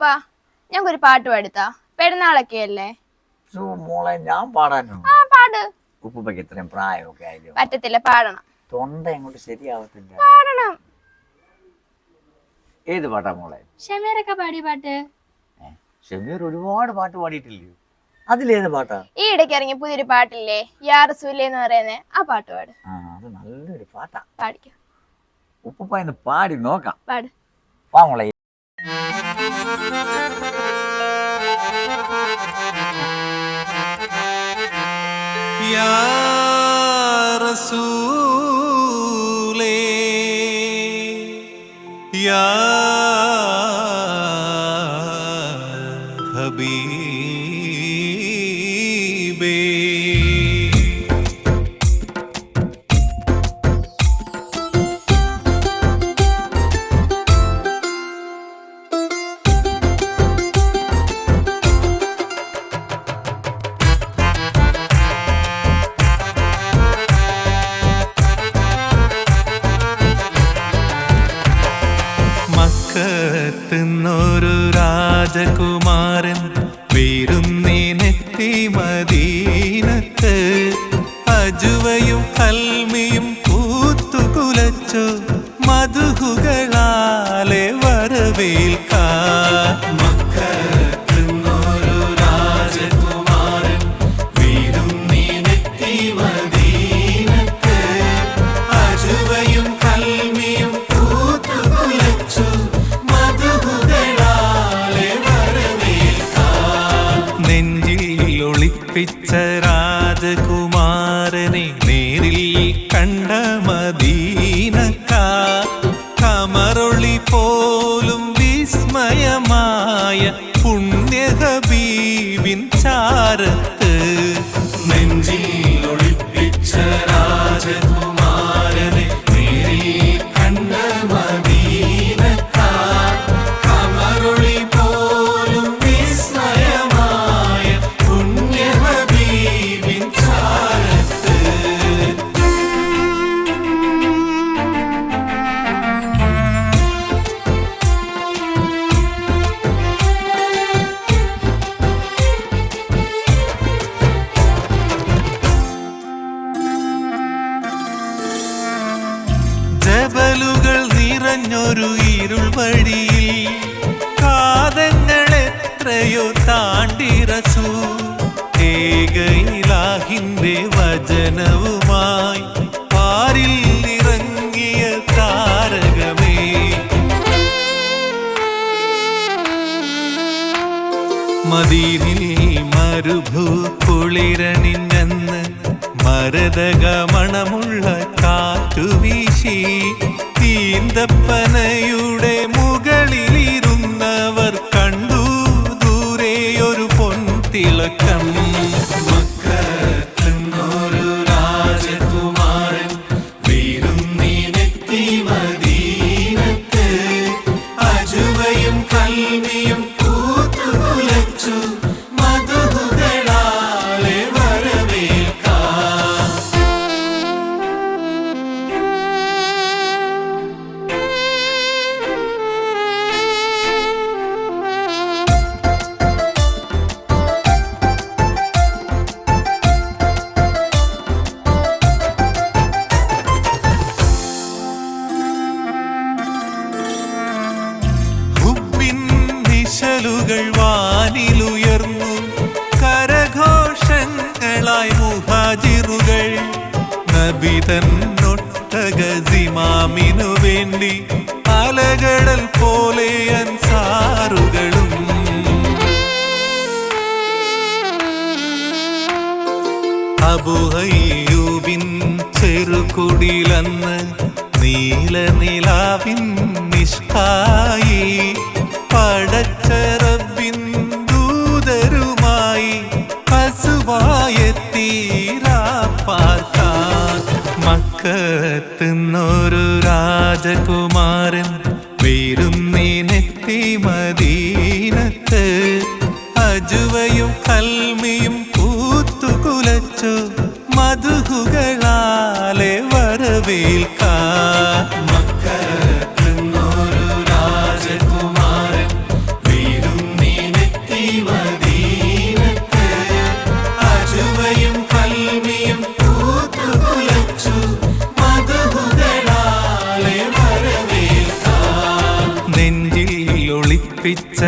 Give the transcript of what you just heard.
ഉപ്പുപ്പ ഞങ്ങൾക്കൊരു പാട്ട് പാടുത്താ. പെരുന്നാളൊക്കെ അല്ലേ? സൂ മോളെ ഞാൻ പാടാനോ? ആ പാട്. ഉപ്പുപ്പയ്ക്ക് ഇത്രയും പ്രായമൊക്കെ ആയാലും പറ്റത്തില്ല പാടണം. തൊണ്ട എങ്ങോട്ട് ശരിയാവത്തില്ല. പാടണം. ഏത് പാട്ടാ മോളെ? ഷമീറൊക്കെ പാടി പാട്ട്. ഷമീർ ഒരുപാട് പാട്ട് പാടിയിട്ടില്ലേ? അതിലേത് പാട്ടാ? ഈ ഇടയ്ക്ക് ഇറങ്ങിയ പുതിയൊരു പാട്ടില്ലേ യാ റസൂലേ എന്ന് പറയുന്നേ ആ പാട്ട് പാട്. ആ അത് നല്ലൊരു പാട്ടാ. പാടിക്കോ. ഉപ്പുപ്പ എന്ന് പാടി നോക്കാം. പാട്. വാ മോളെ ரசூலே? யா ஹபீபே? രാജകുമാരൻ വീരുന്നീനെത്തി മദീനത്ത്. അജുവയും കൽമിയും പൂത്തുകുലച്ചു മധുഹുകളാലെ വരവേൽക്കാൻ രാജകുമാരനെ നേരിൽ കണ്ട മദീനക്കാ കമറൊളി പോലും വിസ്മയമായ പുണ്യഹബീബിൻ ചാരത്ത് നിറഞ്ഞൊരു ഇരുൾ വഴിയിൽ കാതങ്ങൾ എത്രയോ താണ്ടി റസൂ ഏകയിലാഹിന്റെ വചനവുമായി പാരിൽ ഇറങ്ങിയ താരകമേ. മദീനിൽ മരുഭൂ കുളിരണിഞ്ഞെന്ന് മരതകമണമുള്ള മണമുള്ള തീന്തപ്പനയുടെ മുകളിലിരുന്നവർ നബിതന്നൊട്ടകസിമാമിനു വേണ്ടി അലകടൽ പോലെ അൻസാറുകളും അബുഹയ്യൂബിൻ ചെറുകുടിലന്ന് നീല നിലാവിൻ മക്കത്തുന്നൊരു രാജകുമാരൻ വീരുന്നീനെത്തി മദീനത്ത്. അജുവയും കൽമിയും പൂത്തുകുലച്ചു മധുഹുകളാലെ വരവേൽക്കാൻ കുളിപ്പിച്ച